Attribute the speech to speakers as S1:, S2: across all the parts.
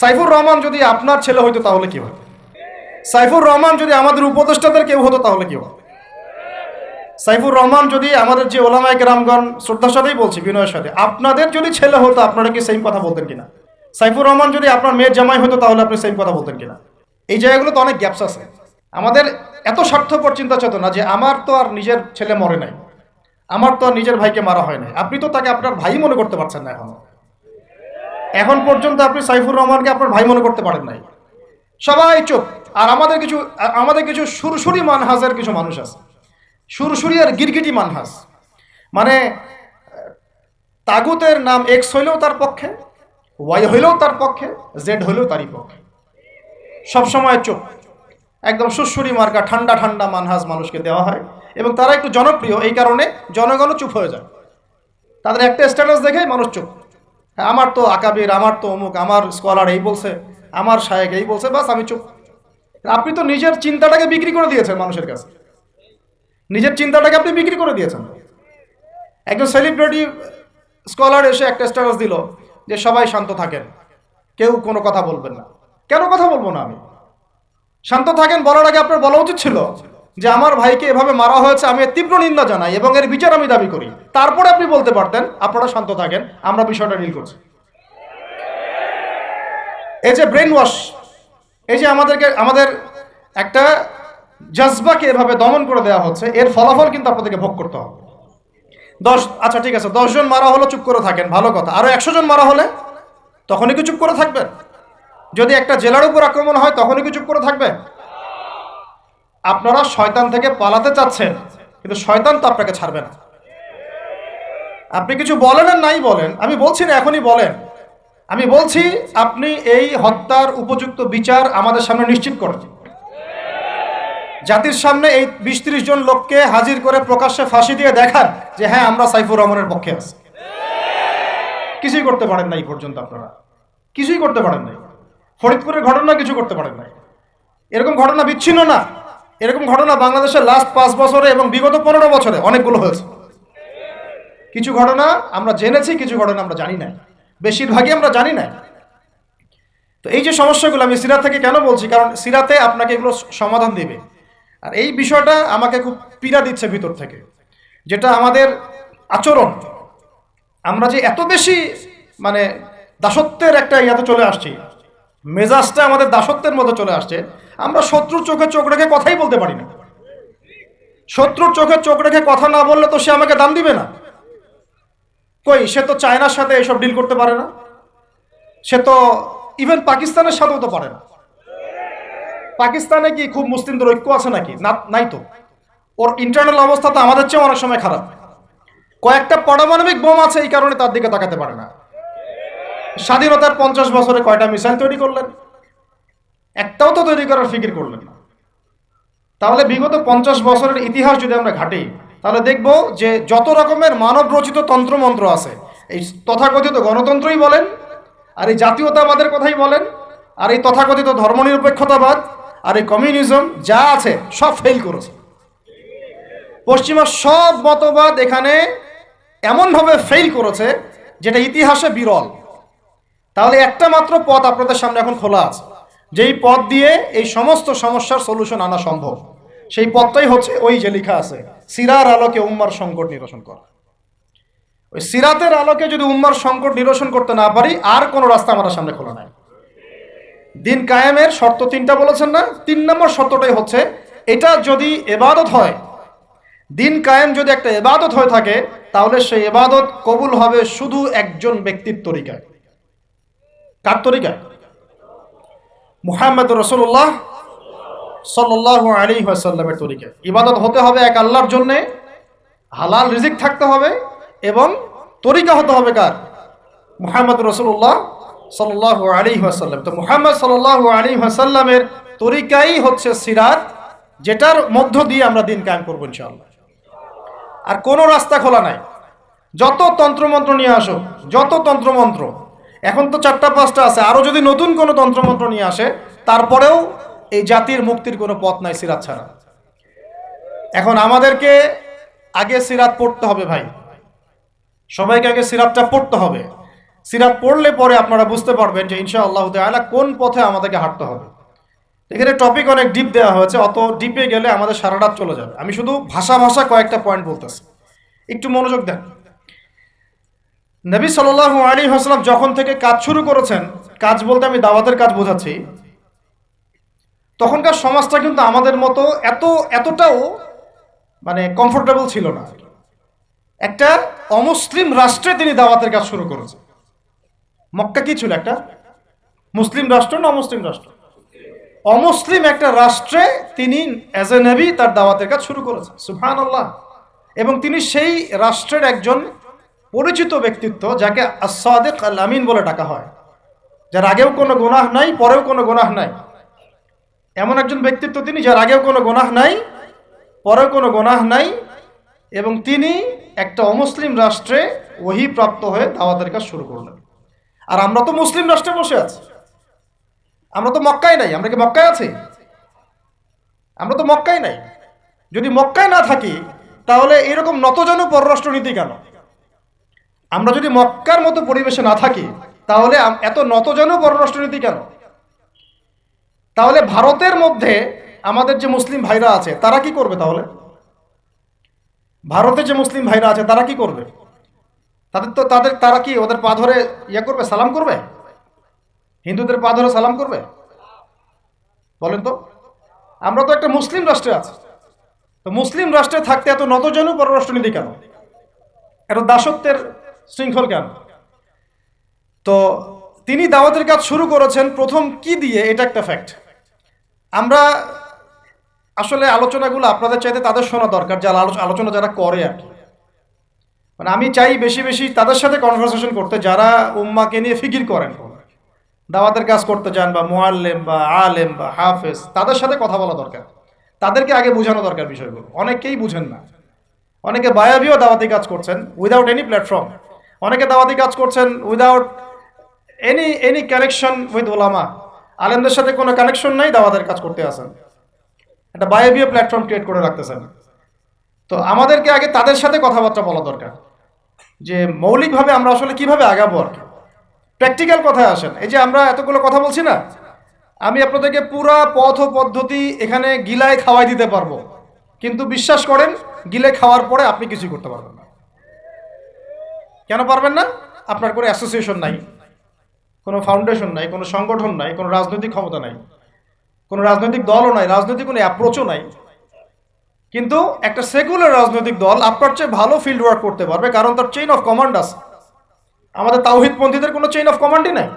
S1: সাইফুর রহমান যদি আপনার ছেলে হইতো তাহলে কি হবে? সাইফুর রহমান যদি আমাদের উপদেষ্টাদের কেউ হতো তাহলে কি হবে? সাইফুর রহমান যদি আমাদের যে ওলামায় গ্রামগণ শ্রদ্ধার সাথেই বলছি, বিনয়ের সাথে, আপনাদের যদি ছেলে হতো, আপনারা কি সেম কথা বলতেন কিনা? সাইফুর রহমান যদি আপনার মেয়ের জামাই হতো, তাহলে আপনি সেম কথা বলতেন কিনা? এই জায়গাগুলো তো অনেক গ্যাপস আছে। আমাদের এত স্বার্থপর চিন্তা চেতনা যে আমার তো আর নিজের ছেলে মরে নাই। আমার তো আর নিজের ভাইকে মারা হয় নাই। আপনি তো তাকে আপনার ভাই মনে করতে পারছেন না এখনও। এখন পর্যন্ত আপনি সাইফুর রহমানকে আপনার ভাই মনে করতে পারেন নাই। সবাই চুপ। আর আমাদের কিছু আমাদের কিছু সুরসুরি মানহাজের কিছু মানুষ আছে। সুরসুরি আর গিরগিটি মানহাজ। মানে তাগুতের নাম এক্স হইলেও তার পক্ষে ওয়াই হইলেও তার পক্ষে জেড হইলেও তারই পক্ষে। সবসময় চুপ। একদম সুরসুরি মার্কা ঠান্ডা ঠান্ডা মানহাজ মানুষকে দেওয়া হয়। এবং তারা একটু জনপ্রিয়, এই কারণে জনগণও চুপ হয়ে যায়। তাদের একটা স্ট্যাটাস দেখে মানুষ চুপ। আমার তো আকাবির, আমার তো অমুক, আমার স্কলার এই বলছে, আমার সাহেব এই বলছে, বাস আমি চুপ। আপনি তো নিজের চিন্তাটাকে বিক্রি করে দিয়েছেন মানুষের কাছে। নিজের চিন্তাটাকে আপনি বিক্রি করে দিয়েছেন। একজন সেলিব্রিটি স্কলার এসে একটা স্ট্যাটাস দিল যে সবাই শান্ত থাকেন, কেউ কোনো কথা বলবেন না। কেন কথা বলব না আমি? শান্ত থাকেন বলার আগে আপনার বলা উচিত ছিল। যে আমার ভাইকে এভাবে মারা হয়েছে, আমি এর তীব্র নিন্দা জানাই এবং এর বিচার আমি দাবি করি। তারপরে আপনি বলতে পারতেন, আপনারা শান্ত থাকেন, আমরা বিষয়টা ডিল করছি। এই যে ব্রেন ওয়াশ এই যে আমাদেরকে, আমাদের একটা জজবাকে এভাবে দমন করে দেওয়া হচ্ছে, এর ফলাফল কিন্তু আপনাদেরকে ভোগ করতে হবে। দশ আচ্ছা ঠিক আছে দশজন মারা হলো, চুপ করে থাকেন, ভালো কথা। আরও একশো জন মারা হলে তখনই কি চুপ করে থাকবেন? যদি একটা জেলার উপর আক্রমণ হয়, তখনই কি চুপ করে থাকবেন? আপনারা শয়তান থেকে পালাতে চাচ্ছেন, কিন্তু শয়তান তো আপনাকে ছাড়বে না। আপনি কিছু বলেন আর নাই বলেন, আমি বলছি না এখনই বলেন। আমি বলছি আপনি এই হত্যার উপযুক্ত বিচার আমাদের সামনে নিশ্চিত করেন। জাতির সামনে এই বিশ ত্রিশ জন লোককে হাজির করে প্রকাশ্যে ফাঁসি দিয়ে দেখান যে হ্যাঁ আমরা সাইফুর রহমানের পক্ষে আছি। কিছুই করতে পারেন নাই পর্যন্ত আপনারা। কিছুই করতে পারেন নাই। ফরিদপুরের ঘটনা কিছু করতে পারেন নাই। এরকম ঘটনা বিচ্ছিন্ন না। এরকম ঘটনা বাংলাদেশের লাস্ট পাঁচ বছরে এবং বিগত পনেরো বছরে অনেকগুলো হয়েছে। কিছু ঘটনা আমরা জেনেছি, কিছু ঘটনা আমরা জানি না বেশিরভাগই আমরা জানি না তো এই যে সমস্যাগুলো, আমি সিরাত থেকে কেন বলছি? কারণ সিরাতে আপনাকে এগুলো সমাধান দেবে। আর এই বিষয়টা আমাকে খুব পীড়া দিচ্ছে ভিতর থেকে, যেটা আমাদের আচরণ। আমরা যে এত বেশি মানে দাসত্বের একটা ইয়াতে চলে আসছি, মেজাজটা আমাদের দাসত্বের মধ্যে চলে আসছে আমরা শত্রুর চোখে চোখ রেখে কথাই বলতে পারি না। শত্রুর চোখে চোখ রেখে কথা না বললে তো সে আমাকে দাম দিবে না। কই, সে তো চায়নার সাথে এসব ডিল করতে পারে না। সে তো ইভেন পাকিস্তানের সাথেও তো পারে না। পাকিস্তানে কি খুব মুসলিমদের ঐক্য আছে নাকি? না, নাই তো। ওর ইন্টারনাল অবস্থা তো আমাদের চেয়ে অনেক সময় খারাপ। কয়েকটা পারমাণবিক বোম আছে এই কারণে তার দিকে তাকাতে পারে না। স্বাধীনতার পঞ্চাশ বছরে কয়টা মিসাইল তৈরি করলেন? একটাও তো তৈরি করার ফিকির করলেন না। তাহলে বিগত পঞ্চাশ বছরের ইতিহাস যদি আমরা ঘাটি, তাহলে দেখব যে যত রকমের মানব রচিত তন্ত্রমন্ত্র আছে, এই তথাকথিত গণতন্ত্রই বলেন, আর এই জাতীয়তাবাদের কথাই বলেন, আর এই তথাকথিত ধর্মনিরপেক্ষতাবাদ, আর এই কমিউনিজম যা আছে সব ফেল করেছে। পশ্চিমা সব মতবাদ এখানে এমনভাবে ফেল করেছে, যেটা ইতিহাসে বিরল। তাহলে একটা মাত্র পথ আপনাদের সামনে এখন খোলা আছে। যেই পথ দিয়ে এই সমস্ত সমস্যার সলিউশন আনা সম্ভব, সেই পথটাই হচ্ছে ওই যে লেখা আছে, সিরার আলোকে উম্মার সংকট নিরসন করা। ওই সিরাতের আলোকে যদি উম্মার সংকট নিরসন করতে না পারি, আর কোনো রাস্তা আমাদের সামনে খোলা নাই। দিন কায়েমের শর্ত তিনটা বলেছেন না? তিন নম্বর শর্তটাই হচ্ছে, এটা যদি এবাদত হয়, দিন কায়েম যদি একটা এবাদত হয়ে থাকে, তাহলে সেই এবাদত কবুল হবে শুধু একজন ব্যক্তির তরিকায়। কার তরিকায়? মুহাম্মদ রসুল্লাহ সাল্লাহ আলী সাল্লামের তরিকায় ইবাদত হতে হবে এক আল্লাহর জন্যে, হালাল রিজিক থাকতে হবে এবং তরিকা হতে হবে কার? মুহাম্মদ রসুল্লাহ সাল্লাহ আলী সাল্লাম তো মুহাম্মদ সাল্লাহ আলী সাল্লামের তরিকাই হচ্ছে সিরাত, যেটার মধ্য দিয়ে আমরা দিন কায়েম করব ইনশাআল্লাহ। আর কোনো রাস্তা খোলা নাই। যত তন্ত্রমন্ত্র নিয়ে আসো, যত তন্ত্রমন্ত্র এখন তো চারটা পাঁচটা আছে। আরও যদি নতুন কোনো তন্ত্রমন্ত্র নিয়ে আসে, তারপরেও এই জাতির মুক্তির কোনো পথ নাই সিরাত ছাড়া। এখন আমাদেরকে আগে সিরাত পড়তে হবে ভাই। সবাইকে আগে সিরাতটা পড়তে হবে। সিরাত পড়লে পরে আপনারা বুঝতে পারবেন যে ইনশা আল্লাহ তাআলা কোন পথে আমাদেরকে হাঁটতে হবে। এখানে টপিক অনেক ডিপ দেওয়া হয়েছে, অত ডিপে গেলে আমাদের সারা রাত চলে যাবে। আমি শুধু ভাষা ভাষা কয়েকটা পয়েন্ট বলতেছি। একটু মনোযোগ দেন। নবী সাল্লাহ আলী হাসলাম যখন থেকে কাজ শুরু করেছেন কাজ বলতে আমি দাওয়াতের কাজ বোঝাচ্ছি তখনকার সমাজটা কিন্তু আমাদের মতো এত এতটাও মানে কমফোর্টেবল ছিল না। একটা অমুসলিম রাষ্ট্রে তিনি দাওয়াতের কাজ শুরু করেছেন। মক্কা কি ছিল একটা? মুসলিম রাষ্ট্র না অমুসলিম রাষ্ট্র? অমুসলিম একটা রাষ্ট্রে তিনি অ্যাজ এ নেবি তার দাওয়াতের কাজ শুরু করেছেন সুফান আল্লাহ এবং তিনি সেই রাষ্ট্রের একজন পরিচিত ব্যক্তিত্ব যাকে আসাদেক আল আমিন বলে ডাকা হয়। যার আগেও কোনো গোনাহ নাই, পরেও কোনো গোনাহ নাই। এমন একজন ব্যক্তিত্ব তিনি যার আগেও কোনো গোনাহ নাই, পরেও কোনো গোনাহ নাই, এবং তিনি একটা অমুসলিম রাষ্ট্রে ওহি প্রাপ্ত হয়ে দাওয়াতের কাজ শুরু করলেন। আর আমরা তো মুসলিম রাষ্ট্রে বসে আছি। আমরা তো মক্কায় নাই, আমরা কি মক্কায় আছি? আমরা তো মক্কায় নাই। যদি মক্কায় না থাকি, তাহলে এরকম নতজন পররাষ্ট্রনীতি কেন? আমরা যদি মক্কার মতো পরিবেশে না থাকি, তাহলে এত নতজন পররাষ্ট্রনীতি কেন? তাহলে ভারতের মধ্যে আমাদের যে মুসলিম ভাইরা আছে, তারা কি করবে তাহলে? ভারতে যে মুসলিম ভাইরা আছে, তারা কি করবে? তাদের তো তাদের তারা কি ওদের পা ধরে ইয়ে করবে, সালাম করবে? হিন্দুদের পা ধরে সালাম করবে? বলেন তো। আমরা তো একটা মুসলিম রাষ্ট্রে আছি। তো মুসলিম রাষ্ট্রে থাকতে এত নতজনু পররাষ্ট্রনীতি কেন? এত দাসত্বের শৃঙ্খল কেন তো তিনি দাওয়াতের কাজ শুরু করেছেন প্রথম কি দিয়ে, এটা একটা ফ্যাক্ট আমরা আসলে আলোচনাগুলো আপনাদের চাইতে তাদের শোনা দরকার, যারা আলো- আলোচনা যারা করে আর কি। মানে আমি চাই বেশি বেশি তাদের সাথে কনভারসেশন করতে, যারা উম্মাকে নিয়ে ফিকির করেন। দাওয়াতের কাজ করতে যান বা মোয়াল্লেম বা আলেম বা হাফেজ, তাদের সাথে কথা বলা দরকার। তাদেরকে আগে বোঝানো দরকার বিষয়গুলো। অনেকেই বুঝেন না। অনেকে বায়াবিও দাওয়াতি কাজ করছেন উইদাউট এনি প্ল্যাটফর্ম অনেকে দাওয়াতি কাজ করছেন without any any connection with ওলামা আলেমদের সাথে কোনো কানেকশন নাই, দাওয়াতের কাজ করতে আসেন একটা বায়াবিও প্ল্যাটফর্ম ক্রিয়েট করে রাখতেছেন। তো আমাদেরকে আগে তাদের সাথে কথাবার্তা বলা দরকার। যে মৌলিকভাবে আমরা আসলে কীভাবে আগাবো আর কি। প্র্যাকটিক্যাল কথায় আসেন। এই যে আমরা এতগুলো কথা বলছি না, আমি আপনাদেরকে পুরা পথ পদ্ধতি এখানে গিলায় খাওয়াই দিতে পারব। কিন্তু বিশ্বাস করেন, গিলে খাওয়ার পরে আপনি কিছু করতে পারবেন কেন পারবেন না? আপনার কোনো অ্যাসোসিয়েশন নাই, কোনো ফাউন্ডেশন নাই, কোনো সংগঠন নাই, কোনো রাজনৈতিক ক্ষমতা নাই, কোনো রাজনৈতিক দলও নাই, রাজনৈতিক কোনো অ্যাপ্রোচও নাই। কিন্তু একটা সেকুলার রাজনৈতিক দল আপনার চেয়ে ভালো ফিল্ড ওয়ার্ক করতে পারবে, কারণ তার চেইন অফ কমান্ড আছে। আমাদের তাওহিদপন্থীদের কোনো চেইন অফ কমান্ডই নাই।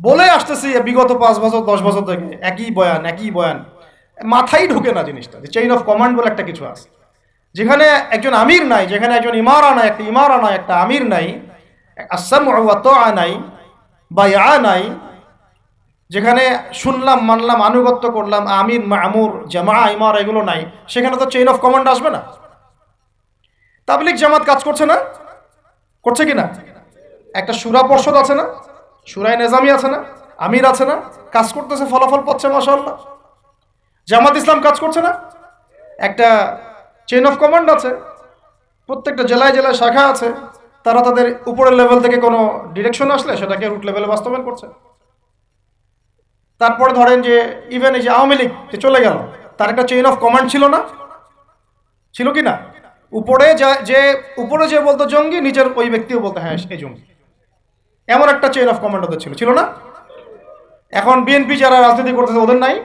S1: বলে আসতেছি বিগত পাঁচ বছর, দশ বছর থেকে, একই বয়ান একই বয়ান, মাথায় ঢুকে না জিনিসটা চেইন অফ কমান্ড বলে একটা কিছু আছে। যেখানে একজন আমির নাই, যেখানে একজন ইমারা নাই, একটা ইমারা নাই, একটা আমির নাই আসাম নাই বা ইয়া নাই, যেখানে শুনলাম, মানলাম, আনুগত্য করলাম, আমির, মামুর জামা ইমার এগুলো নাই, সেখানে তো চেইন অফ কমান্ড আসবে না? তাবলিক জামাত কাজ করছে না? করছে কি না? একটা সুরা পর্ষদ আছে না? সুরাই নেজামি আছে না? আমির আছে না? কাজ করতেছে, ফলাফল পাচ্ছে মাসাল্লাহ জামাত ইসলাম কাজ করছে না? একটা চেইন অফ কমান্ড আছে। প্রত্যেকটা জেলায় জেলায় শাখা আছে। তারা তাদের উপরের লেভেল থেকে কোনো ডিরেকশন আসলে সেটাকে রুট লেভেলে বাস্তবায়ন করছে। তারপরে ধরেন যে ইভেন এই যে আওয়ামী লীগ যে চলে গেল, তার একটা চেইন অফ কমান্ড ছিল না? ছিল কি না? উপরে যা- যে, উপরে যে বলতো জঙ্গি নিজের ওই ব্যক্তিও বলতো হ্যাঁ এই জঙ্গি। এমন একটা চেইন অফ কমান্ড ওদের ছিল। ছিল না? এখন বিএনপি যারা রাজনীতি করতেছে, ওদের নাই?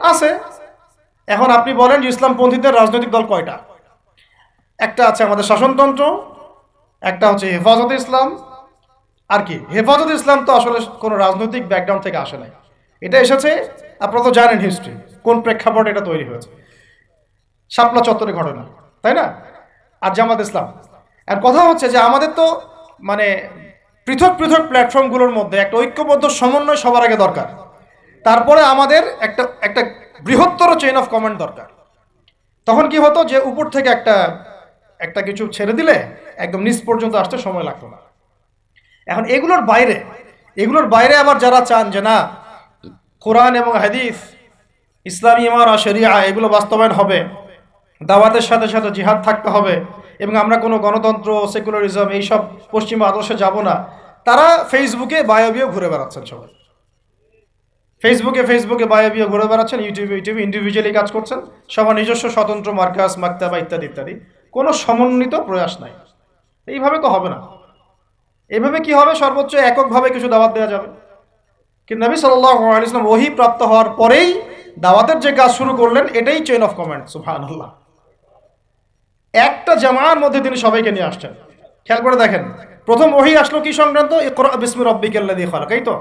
S1: আছে। এখন আপনি বলেন যে ইসলামপন্থীদের রাজনৈতিক দল কয়টা? একটা আছে আমাদের শাসনতন্ত্র, একটা হচ্ছে হেফাজত ইসলাম। আর কি? হেফাজত ইসলাম তো আসলে কোনো রাজনৈতিক ব্যাকগ্রাউন্ড থেকে আসে নাই। এটা এসেছে, আপনারা তো জানেন হিস্ট্রি কোন প্রেক্ষাপটে এটা তৈরি হয়েছে। শাপলা চত্বরে ঘটনা, তাই না? আর জামাত ইসলাম। আর কথা হচ্ছে যে আমাদের তো মানে পৃথক পৃথক প্ল্যাটফর্মগুলোর মধ্যে একটা ঐক্যবদ্ধ সমন্বয় সবার আগে দরকার। তারপরে আমাদের একটা একটা বৃহত্তর চেইন অফ কমান্ড দরকার। তখন কি হতো যে উপর থেকে একটা একটা কিছু ছেড়ে দিলে একদম নিচ পর্যন্ত আসতে সময় লাগতো না। এখন এগুলোর বাইরে এগুলোর বাইরে আবার যারা চান যে না, কোরআন এবং হাদিস, ইসলামী ইমারা শরিয়া এগুলো বাস্তবায়ন হবে, দাওয়াতের সাথে সাথে জিহাদ থাকতে হবে এবং আমরা কোনো গণতন্ত্র, সেকুলারিজম এইসব পশ্চিমা আদর্শে যাব না, তারা ফেসবুকে বায়োবিও ঘুরে বেড়াচ্ছেন সবাই। ফেসবুকে ফেসবুকে বায়োবিও ঘুরে বেড়াচ্ছেন ইউটিউবে ইউটিউবে ইন্ডিভিজুয়ালি কাজ করছেন, সবার নিজস্ব স্বতন্ত্র মার্কাস মাক্তাবা ইত্যাদি ইত্যাদি। কোনো সমন্বিত প্রয়াস নাই। এইভাবে তো হবে না। এইভাবে কি হবে? সর্বোচ্চ এককভাবে কিছু দাওয়াত দেওয়া যাবে। কিন্তু নবী সাল্লাহ ইসলাম ওহি প্রাপ্ত হওয়ার পরেই দাওয়াতের যে কাজ শুরু করলেন, এটাই চেইন অফ কমান্ড সুফান আল্লাহ একটা জামার মধ্যে তিনি সবাইকে নিয়ে আসছেন। খেয়াল করে দেখেন, প্রথম ওহি আসলো কি সংক্রান্ত? ইকরা বিসমি রব্বিকাল্লাযী খালাক, এই তো।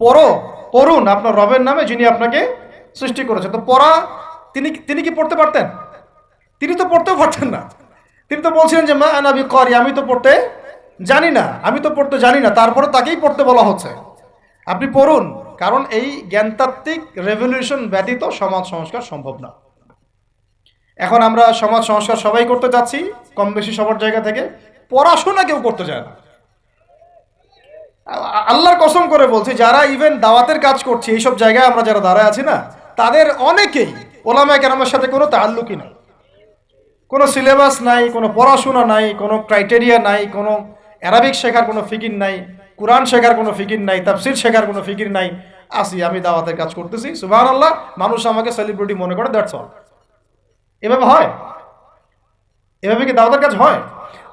S1: পড়ো পড়ুন আপনার রবের নামে যিনি আপনাকে সৃষ্টি করেছেন। তো পড়া, তিনি তিনি কি পড়তে পারতেন? তিনি তো পড়তেও পারতেন না। তিনি তো বলছিলেন যে, মা আনাবি করি আমি তো পড়তে জানি না, আমি তো পড়তে জানি না। তারপরে তাকেই পড়তে বলা হচ্ছে। আপনি পড়ুন, কারণ এই জ্ঞানতাত্ত্বিক রেভলিউশন ব্যতীত সমাজ সংস্কার সম্ভব না। এখন আমরা সমাজ সংস্কার সবাই করতে যাচ্ছি কম বেশি সবার জায়গা থেকে। পড়াশোনা কেউ করতে চায় না। আল্লাহর কসম করে বলছি, যারা ইভেন দাওয়াতের কাজ করছে, এইসব জায়গায় আমরা যারা দাঁড়ায় আছি না, তাদের অনেকেই ওলামায় কেরামের সাথে কোনো তাল্লুকই নাই। কোনো সিলেবাস নাই, কোনো পড়াশোনা নাই, কোনো ক্রাইটেরিয়া নাই, কোনো অ্যারাবিক শেখার কোনো ফিকির নাই কোরআন শেখার কোনো ফিকির নাই, তাফসির শেখার কোনো ফিকির নাই, আসি, আমি দাওয়াতের কাজ করতেছি সুবাহ আল্লাহ মানুষ আমাকে সেলিব্রিটি মনে করে দ্যাটস অল এভাবে হয়? এভাবে কি দাওয়াতের কাজ হয়?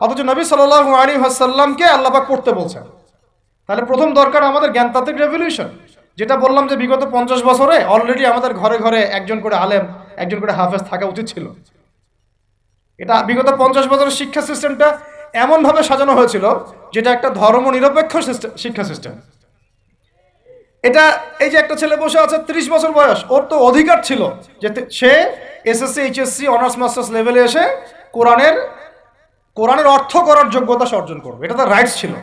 S1: অথচ নবী সাল্লাহ আলী হাসাল্লামকে আল্লাপাক পড়তে বলছেন। তাহলে প্রথম দরকার আমাদের জ্ঞানতাত্ত্বিক রেভলিউশন যেটা বললাম যে বিগত পঞ্চাশ বছরে অলরেডি আমাদের ঘরে ঘরে একজন করে আলেম, একজন করে হাফেজ থাকা উচিত ছিল। এটা বিগত পঞ্চাশ বছরের শিক্ষা সিস্টেমটা এমনভাবে সাজানো হয়েছিল, যেটা একটা ধর্ম নিরপেক্ষ শিক্ষা সিস্টেম এটা এই যে একটা ছেলে বসে আছে, ত্রিশ বছর বয়স, ওর তো অধিকার ছিল যে সে এসএসসি এইচএসসি অনার্স মাস্টার্স লেভেলে এসে কোরআনের কোরআনের অর্থ করার যোগ্যতা অর্জন করবে। এটা তার রাইটস ছিল।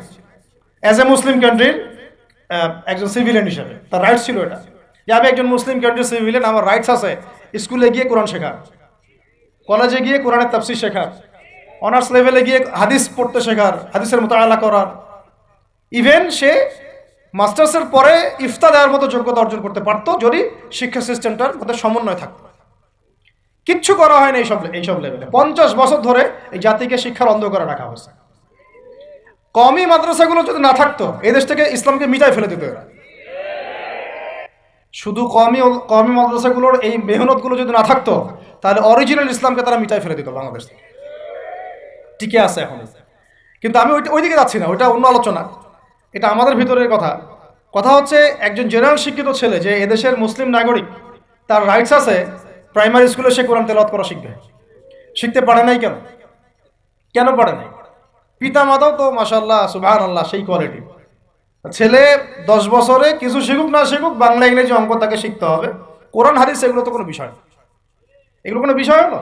S1: অ্যাজ এ মুসলিম কান্ট্রির একজন সিভিলিয়ান হিসেবে, তার রাইটস ছিল এটা। যে আমি একজন মুসলিম কান্ট্রির সিভিলিয়ান আমার রাইটস আছে স্কুলে গিয়ে কোরআন শেখার কলেজে গিয়ে কোরআনের তাফসির শেখার অনার্স লেভেলে গিয়ে হাদিস পড়তে শেখার হাদিসের মতো আলা করার ইভেন সে মাস্টার্সের পরে ইফতা দেওয়ার মতো যোগ্যতা অর্জন করতে পারতো যদি শিক্ষা সিস্টেমটার মধ্যে সমন্বয় থাকতো। কিচ্ছু করা হয় না এইসব এইসব লেভেলে পঞ্চাশ বছর ধরে এই জাতিকে শিক্ষার অন্ধকারে রাখা হয়েছে। কমই মাদ্রাসাগুলো যদি না থাকতো এই দেশ থেকে ইসলামকে মিটাই ফেলে দিত এরা। শুধু কমই কমই মাদ্রাসাগুলোর এই মেহনতগুলো যদি না থাকতো, তাহলে অরিজিনাল ইসলামকে তারা মিটাই ফেলে দিত বাংলাদেশ থেকে। টিকে আছে এখন। কিন্তু আমি ওইটা ওইদিকে যাচ্ছি না, ওইটা অন্য আলোচনা। এটা আমাদের ভিতরের কথা। কথা হচ্ছে, একজন জেনারেল শিক্ষিত ছেলে যে এদেশের মুসলিম নাগরিক, তার রাইটস আছে প্রাইমারি স্কুলে সে কোরআন তেলাওয়াত করা শিখবে। শিখতে পারে নাই কেন? কেন পারে নাই? পিতা মাতাও তো মাসাল্লাহ সুবাহ আল্লাহ সেই কোয়ালিটি ছেলে দশ বছরে কিছু শিখুক, না শিখুক, বাংলা, ইংরেজি অঙ্ক তাকে শিখতে হবে। কোরআন, হাদিস, এগুলো তো কোনো বিষয় না। এগুলো কোনো বিষয় হলো?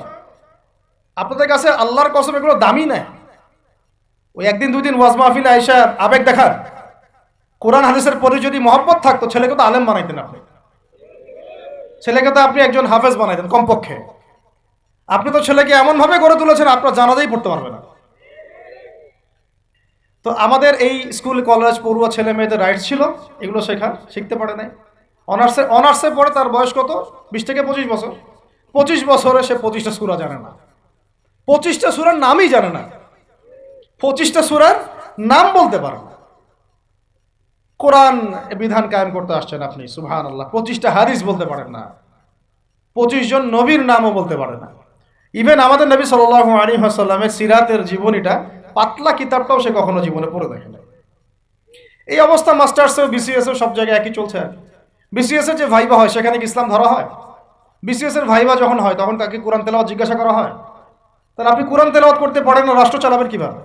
S1: আপনাদের কাছে আল্লাহর কসম, এগুলো দামি না ওই একদিন দুই দিন ওয়াজ মাহফিল আইসা আবেগ দেখার কোরআন, হাদিসের পরে যদি মহব্বত থাকতো, ছেলেকে তো আলেম বানাইতেন আপনি। ছেলেকে তো আপনি একজন হাফেজ বানাইতেন কমপক্ষে। আপনি তো ছেলেকে এমনভাবে গড়ে তুলেছেন, আপনার জানাতেই পড়তে পারবে না। তো আমাদের এই স্কুল, কলেজ, পড়ুয়া ছেলে মেয়েদের রাইটস ছিল, এগুলো শেখা, শিখতে পারে নাই। অনার্সে অনার্সে পড়ে তার বয়স কত? বিশ থেকে পঁচিশ বছর। পঁচিশ বছরে সে পঁচিশটা সুরা জানে না। পঁচিশটা সুরার নামই জানে না। পঁচিশটা সুরার নাম বলতে পারে না। কোরআন বিধান কায়েম করতে আসছেন আপনি সুহান আল্লাহ পঁচিশটা হাদিস বলতে পারেন না। পঁচিশ জন নবীর নামও বলতে পারে না। ইভেন আমাদের নবী সাল্লাহ আলী আসাল্লামের সিরাতের জীবনীটা পাতলা কিতাবটাও সে কখনো জীবনে পড়ে দেখে না এই অবস্থা মাস্টার্সেও, বিসিএসও সব জায়গায় একই চলছে। বিসিএস এর যে ভাইবা হয়, সেখানে কি ইসলাম ধরা হয়? বিসিএস এর ভাইবা যখন হয়, তখন তাকে কোরআন তেলাওয়াত জিজ্ঞাসা করা হয়? তাহলে আপনি কোরআন তেলাওয়াত করতে পারেন না, রাষ্ট্র চালাবেন কীভাবে?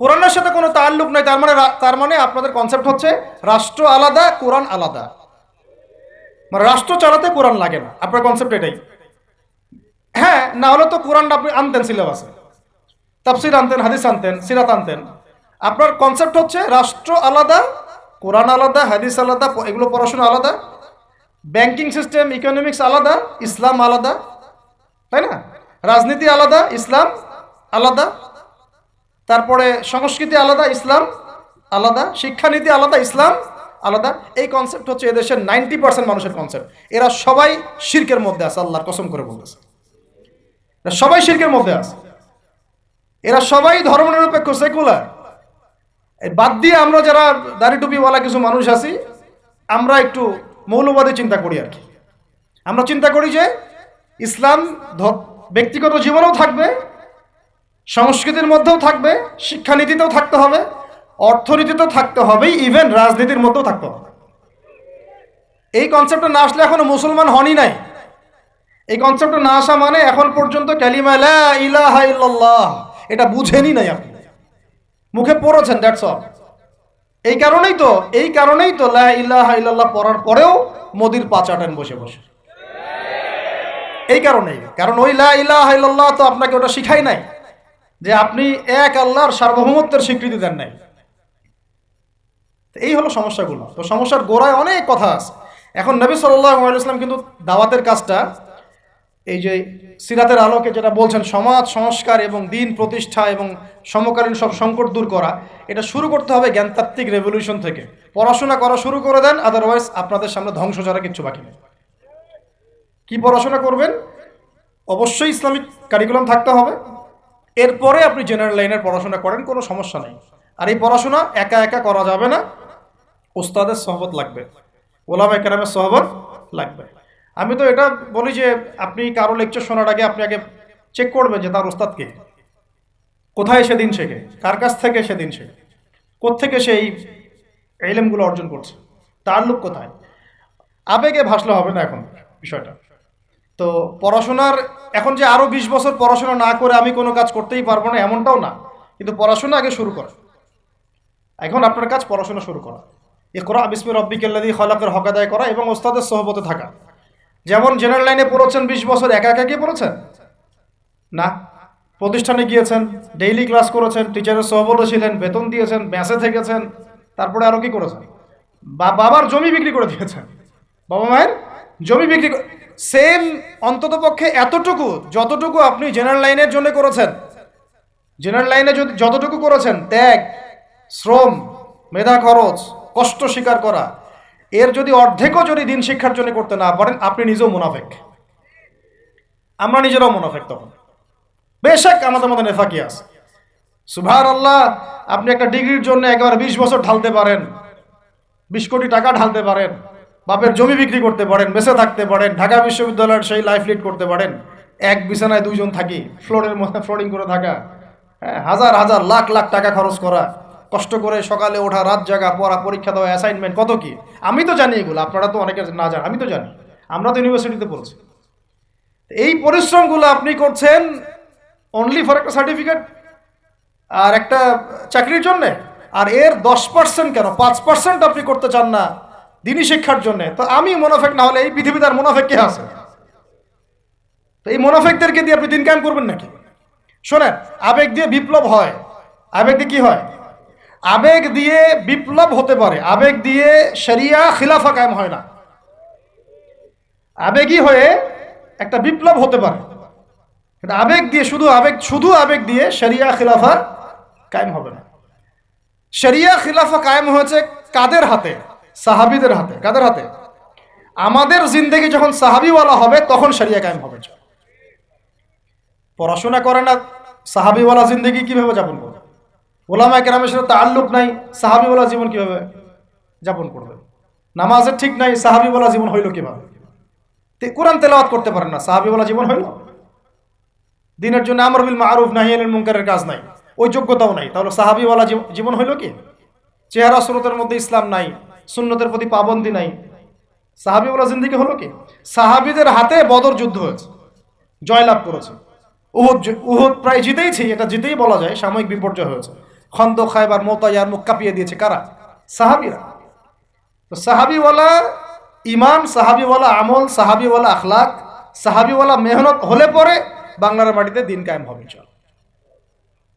S1: কোরআনের সাথে কোনো তাল্লুক নাই, তার মানে তার মানে আপনাদের কনসেপ্ট হচ্ছে, রাষ্ট্র আলাদা, কোরআন আলাদা। মানে রাষ্ট্র চালাতে কোরআন লাগে না। আপনার কনসেপ্ট এটাই। হ্যাঁ না হলে তো কোরআনটা আপনি আনতেন সিলেবাসে তাফসির আনতেন, হাদিস আনতেন, সিরাত আনতেন। আপনার কনসেপ্ট হচ্ছে রাষ্ট্র আলাদা, কোরআন আলাদা, হাদিস আলাদা এগুলো পড়াশোনা আলাদা ব্যাংকিং সিস্টেম ইকোনমিক্স আলাদা, ইসলাম আলাদা, তাই না? রাজনীতি আলাদা, ইসলাম আলাদা, তারপরে সংস্কৃতি আলাদা, ইসলাম আলাদা, শিক্ষানীতি আলাদা, ইসলাম আলাদা। এই কনসেপ্ট হচ্ছে এদেশের নাইনটি পার্সেন্ট মানুষের কনসেপ্ট এরা সবাই শির্কের মধ্যে আছে, আল্লাহর কসম করে বলতেছে। সবাই শির্কের মধ্যে আছে। এরা সবাই ধর্ম ধর্মনিরপেক্ষ সেকুলার বাদ দিয়ে আমরা যারা দাড়ি টুপিওয়ালা কিছু মানুষ আছি, আমরা একটু মৌলবাদী চিন্তা করি আর কি। আমরা চিন্তা করি যে ইসলাম ব্যক্তিগত জীবনেও থাকবে, সংস্কৃতির মধ্যেও থাকবে, শিক্ষানীতিতেও থাকতে হবে, অর্থনীতিতেও থাকতে হবে ইভেন রাজনীতির মধ্যেও থাকতে হবে। এই কনসেপ্টটা না আসলে এখনও মুসলমান হনই নাই। এই কনসেপ্টটা না আসা মানে এখন পর্যন্ত ক্যালিমা ইলাহা ইল্লাল্লাহ এটা বুঝেনি নাই আপনি। মুখে পড়েছেন দ্যাটস অল এই কারণেই তো, এই কারণেই তো লা ইলাহা ইল্লাল্লাহ পড়ার পরেও মোদির পা চাটেন বসে বসে। এই কারণেই, কারণ ওই লা ইলাহা ইল্লাল্লাহ তো আপনাকে ওটা শিখাই নাই, যে আপনি এক আল্লাহর সার্বভৌমত্বের স্বীকৃতি দেন নাই। এই হলো সমস্যাগুলো। তো সমস্যার গোড়ায় অনেক কথা আছে। এখন নবী সাল্লাহ ইসলাম কিন্তু দাওয়াতের কাজটা এই যে সিরাতের আলোকে যেটা বলছেন, সমাজ, সংস্কার এবং দিন, প্রতিষ্ঠা এবং সমকালীন সব সংকট দূর করা, এটা শুরু করতে হবে জ্ঞানতাত্ত্বিক রেভলিউশন থেকে। পড়াশোনা করা শুরু করে দেন আদারওয়াইজ আপনাদের সামনে ধ্বংস ছাড়া কিচ্ছু বাকি নেই। কি পড়াশোনা করবেন? অবশ্যই ইসলামিক কারিকুলাম থাকতে হবে। এরপরে আপনি জেনারেল লাইনের পড়াশোনা করেন, কোনো সমস্যা নেই। আর এই পড়াশোনা একা একা করা যাবে না। ওস্তাদের সহবত লাগবে। ওলামা একরামের সহবত লাগবে। আমি তো এটা বলি যে আপনি কারও লেকচার শোনার আগে আপনি আগে চেক করবেন যে তার ওস্তাদকে কোথায় সেদিন শেখে? কার কাছ থেকে সেদিন শেখে? কোত্থেকে সে এই এলেমগুলো অর্জন করছে? তার লোক কোথায়? আবেগে ভাসলে হবে না এখন বিষয়টা। তো পড়াশোনার, এখন যে আরও বিশ বছর পড়াশোনা না করে আমি কোনো কাজ করতেই পারব না, এমনটাও না। কিন্তু পড়াশোনা আগে শুরু করা। এখন আপনার কাজ পড়াশোনা শুরু করা। এ করা বিসমি রব্বিকাল্লাদি খলাকের হক আদায় করা এবং ওস্তাদের সহবতে থাকা। যেমন জেনারেল লাইনে পড়েছেন বিশ বছর, একা একা গিয়ে পড়েছেন? না। প্রতিষ্ঠানে গিয়েছেন ডেইলি ক্লাস করেছেন টিচারের সহবতে ছিলেন, বেতন দিয়েছেন ব্যাসে থেকেছেন, তারপরে আরও কি করেছেন? বা, বাবার জমি বিক্রি করে দিয়েছেন। বাবা মায়ের জমি বিক্রি সেম অন্তত পক্ষে এতটুকু, যতটুকু আপনি জেনারেল লাইনের জন্য করেছেন। জেনারেল লাইনে যদি যতটুকু করেছেন, ত্যাগ, শ্রম, মেধা খরচ, কষ্ট স্বীকার করা এর যদি অর্ধেকও যদি দিন শিক্ষার জন্য করতে না পারেন, আপনি নিজেও মুনাফেক। আমরা নিজেরাও মুনাফেক তখন। বেশক আমাদের মধ্যে নেফাকি আছে। সুভার আল্লাহ আপনি একটা ডিগ্রির জন্য একেবারে বিশ বছর ঢালতে পারেন, বিশ কোটি টাকা ঢালতে পারেন, বাপের জমি বিক্রি করতে পারেন, বেঁচে থাকতে পারেন, ঢাকা বিশ্ববিদ্যালয়ের সেই লাইফ লিড করতে পারেন। এক বিছানায় দুইজন থাকি ফ্লোরের মধ্যে ফ্লোরিং করে থাকা। হ্যাঁ হাজার হাজার, লাখ লাখ টাকা খরচ করা। কষ্ট করে সকালে ওঠা, রাত জাগা, পড়া, পরীক্ষা দেওয়া অ্যাসাইনমেন্ট কত কি? আমি তো জানি এগুলো, আপনারা তো অনেকে না জান আমি তো জানি। আমরা তো ইউনিভার্সিটিতে পড়ছি। এই পরিশ্রমগুলো আপনি করছেন অনলি ফর একটা সার্টিফিকেট আর একটা চাকরির জন্য? আর এর দশ পার্সেন্ট কেন? পাঁচ পার্সেন্ট আপনি করতে চান না দিনী শিক্ষার জন্য। তো আমি মোনাফেক, না হলে এই পৃথিবীতে আর মোনাফেক কে আছে? তো এই মোনাফেকদেরকে দিয়ে আপনি দিন কায়েম করবেন নাকি? শোনেন, আবেগ দিয়ে বিপ্লব হয়। আবেগ দিয়ে কি হয়? আবেগ দিয়ে বিপ্লব হতে পারে। আবেগ দিয়ে শরিয়া খিলাফা কায়েম হয় না। আবেগই হয়ে একটা বিপ্লব হতে পারে। আবেগ দিয়ে শুধু আবেগ শুধু আবেগ দিয়ে শরিয়া খিলাফা কায়েম হবে না। শরিয়া খিলাফা কায়েম হয়েছে কাদের হাতে? সাহাবিদের হাতে। কাদের হাতে? আমাদের জিন্দগি যখন সাহাবিওয়ালা হবে, তখন শরিয়া কায়েম হবে। পড়াশোনা করে না সাহাবিওয়ালা জিন্দগি কীভাবে যাপন করবে? ওলামা কেরামের সাথে তাল্লুক নাই, সাহাবিওয়ালা জীবন কীভাবে যাপন করবে? নামাজের ঠিক নাই, সাহাবিওয়ালা জীবন হইল কীভাবে? কোরআন তেলাওয়াত করতে পারেন না, সাহাবিওয়ালা জীবন হইল? দিনের জন্য আমর বিল মারুফ নাহিয়ানিল মুনকারের কাজ নাই, ওই যোগ্যতাও নাই, তাহলে সাহাবিওয়ালা জীব- জীবন হইল কি? চেহারা স্রোতের মধ্যে ইসলাম নাই, সুন্নতের প্রতি পাবন্দি নাই, সাহাবিওয়ালা জিন্দিগি হলো কি? সাহাবিদের হাতে বদর যুদ্ধ হয়েছে, জয়লাভ করেছে, উহুদ উহুদ প্রায় জিতেইছি, এটা জিতেই বলা যায়, সাময়িক বিপর্যয় হয়েছে। খন্দ খাইবার মোতায়ার মুখ কাঁপিয়ে দিয়েছে, কারা? সাহাবিরা। তো সাহাবিওয়ালা ইমান সাহাবিওয়ালা আমল, সাহাবিওয়ালা আখলাক, সাহাবিওয়ালা মেহনত হলে পরে বাংলার মাটিতে দিন কায়েম হবে চল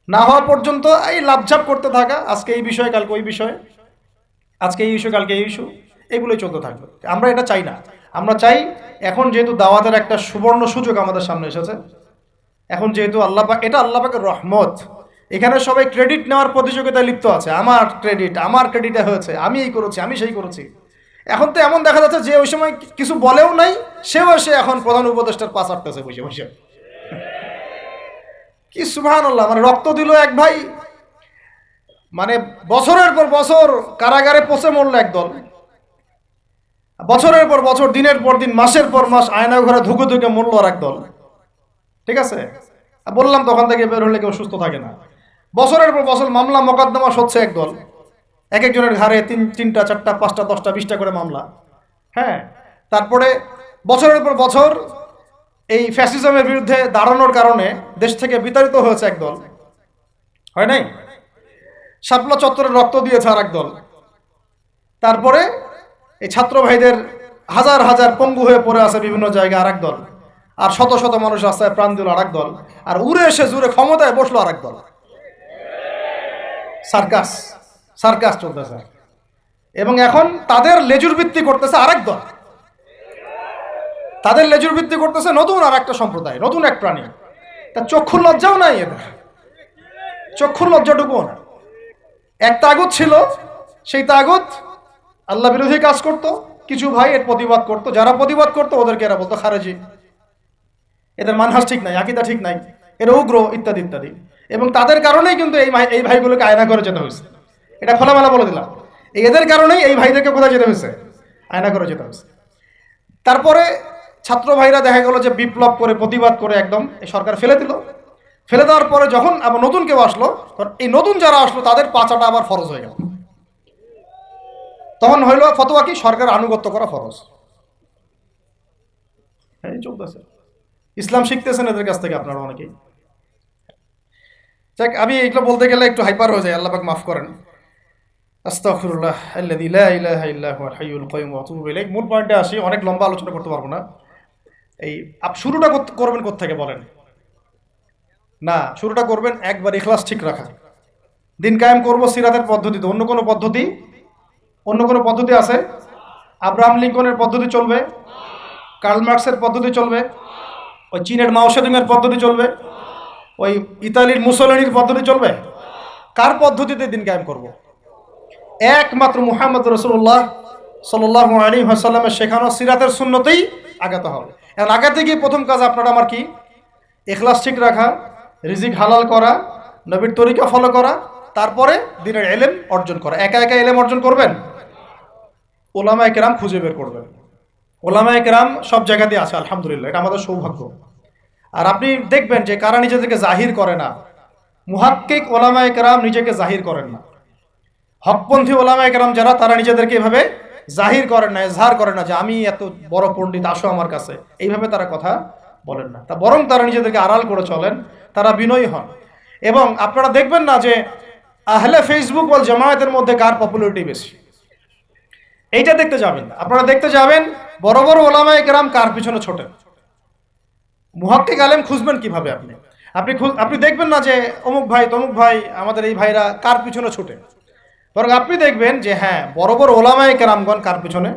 S1: না হওয়া পর্যন্ত এই লাভঝাপ করতে থাকা, আজকে এই বিষয়ে, কালকে ওই বিষয়ে, আজকে এই ইস্যু, কালকে এই ইস্যু, এগুলোই চলতে থাকবে। আমরা এটা চাই না। আমরা চাই এখন যেহেতু দাওয়াতের একটা সুবর্ণ সুযোগ আমাদের সামনে এসেছে, এখন যেহেতু আল্লাপাক এটা আল্লাহ পাকের রহমত। এখানে সবাই ক্রেডিট নেওয়ার প্রতিযোগিতায় লিপ্ত আছে। আমার ক্রেডিট আমার ক্রেডিটে হয়েছে, আমি এই করেছি, আমি সেই করেছি। এখন তো এমন দেখা যাচ্ছে যে ওই সময় কিছু বলেও নাই, সেও এসে এখন প্রধান উপদেষ্টার পাশ আটতেছে বসে বসে। কি সুবহান আল্লাহ মানে রক্ত দিল এক ভাই। মানে বছরের পর বছর কারাগারে পচে মরল একদল বছরের পর বছর, দিনের পর দিন, মাসের পর মাস আয়না ঘরে ধুকে ধুকে মরল আর একদল ঠিক আছে? বললাম তখন থেকে বের হলে কেউ সুস্থ থাকে না। বছরের পর বছর মামলা মোকদ্দমা সচ্ছে একদল এক একজনের ঘাড়ে তিন, তিনটা, চারটা, পাঁচটা, দশটা, বিশটা করে মামলা। হ্যাঁ তারপরে বছরের পর বছর এই ফ্যাসিজমের বিরুদ্ধে দাঁড়ানোর কারণে দেশ থেকে বিতাড়িত হয়েছে একদল হয় নাই? শাপলা চত্বরে রক্ত দিয়েছে আর একদল তারপরে এই ছাত্র ভাইদের হাজার হাজার পঙ্গু হয়ে পড়ে আছে বিভিন্ন জায়গায় আর দল। আর শত শত মানুষ রাস্তায় প্রাণ দিল আর দল। আর উড়ে এসে জুড়ে ক্ষমতায় বসল আর দল। সার্কাস সার্কাস চলতেছে। এবং এখন তাদের লেজুর ভিত্তি করতেছে আরেক দল। তাদের লেজুর ভিত্তি করতেছে নতুন আর একটা সম্প্রদায়, নতুন এক প্রাণী। তা চক্ষুর লজ্জাও নাই এদের। চক্ষুর লজ্জাটুকুও না। এক তাগুত ছিল, সেই তাগুত আল্লাহ বিরোধী কাজ করত, কিছু ভাই এর প্রতিবাদ করত, যারা প্রতিবাদ করতো ওদেরকে এরা বলতো খারেজি। এদের মানহাস ঠিক নাই, আকিদা ঠিক নাই, এরা উগ্র ইত্যাদি ইত্যাদি। এবং তাদের কারণেই কিন্তু এই এই ভাইগুলোকে আয়না করে যেতে হয়েছে। এটা খোলামেলা বলে দিলাম। এদের কারণেই এই ভাইদেরকে কোথায় যেতে হয়েছে? আয়না করে যেতে হয়েছে। তারপরে ছাত্র ভাইরা দেখা গেল যে বিপ্লব করে, প্রতিবাদ করে একদম এই সরকার ফেলে দিল। ফেলে দেওয়ার পরে যখন আবার নতুন কেউ আসলো এই নতুন যারা আসলো, তাদের পাচাটা আবার ফরজ হয়ে গেল। তখন হইল ফতোয়া কি? সরকার আনুগত্য করা ফরজ। এই চলতেছে। ইসলাম শিখতেছেন এদের কাছ থেকে আপনারা অনেকেই। যাক, আমি এগুলো বলতে গেলে একটু হাইপার হয়ে যায় আল্লাহবাক মাফ করেন। কাইয়ুম, ওয়া মূল পয়েন্টে আসি, অনেক লম্বা আলোচনা করতে পারব না। এই, আপ, শুরুটা করবেন কোত্থেকে বলেন? না, শুরুটা করবেন একবার ইখলাস ঠিক রাখা দিন কায়েম করব সিরাতের পদ্ধতিতে অন্য কোনো পদ্ধতি? অন্য কোনো পদ্ধতি আছে? আব্রাহাম লিঙ্কনের পদ্ধতি চলবে? কার্ল মার্কসের পদ্ধতি চলবে? ওই চীনের মাওসেদুংয়ের পদ্ধতি চলবে? ওই ইতালির মুসলিনীর পদ্ধতি চলবে? কার পদ্ধতিতে দিন কায়েম করব? একমাত্র মুহাম্মদ রসুল্লাহ সাল্লাহ আলী হাসাল্লামের শেখানো সিরাতের শূন্যতেই আগাতে হবে। এখন আগাতে গিয়ে প্রথম কাজ আপনারা আমার কি? এখলাস ঠিক রাখা, রিজিক হালাল করা, নবীর তরিকা ফলো করা, তারপরে দিনের এলেম অর্জন করা। একা একা এলেম অর্জন করবেন? ওলামা কেরাম খুঁজে বের করবেন। ওলামা কেরাম সব জায়গাতেই আছে, আলহামদুলিল্লাহ, এটা আমাদের সৌভাগ্য। আর আপনি দেখবেন যে কারা নিজেদেরকে জাহির করে না। মুহাক্কিক ওলামা কেরাম নিজেকে জাহির করেন না। হকপন্থী ওলামা একরাম যারা, তারা নিজেদেরকে এভাবে জাহির করেন না, এজহার করেন না যে আমি এত বড় পণ্ডিত, আসো আমার কাছে। এইভাবে তারা কথা বলেন না। তা বরং তারা নিজেদেরকে আড়াল করে চলেন, তারা বিনয়ী হন। এবং আপনারা দেখবেন না যে আহলে ফেসবুক বল জামায়াতের মধ্যে কার পপুলারিটি বেশি। এইটা দেখতে যাবেন। আপনারা দেখতে যাবেন বড় বড় ওলামায় কেরাম কার পিছনে ছোটেন। মুহাক্কিক আলেম খুঁজবেন কীভাবে আপনি? আপনি আপনি দেখবেন না যে অমুক ভাই, তমুক ভাই আমাদের এই ভাইরা কার পিছনে ছুটে। বরং আপনি দেখবেন যে হ্যাঁ বড় বড় ওলামায় কেরামগণ কার পিছনে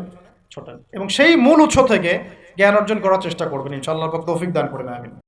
S1: ছোটেন। এবং সেই মূল উৎস থেকে জ্ঞান অর্জন করার চেষ্টা করবেন। ইনশাআল্লাহ পাক তৌফিক দান করবেন আমিন।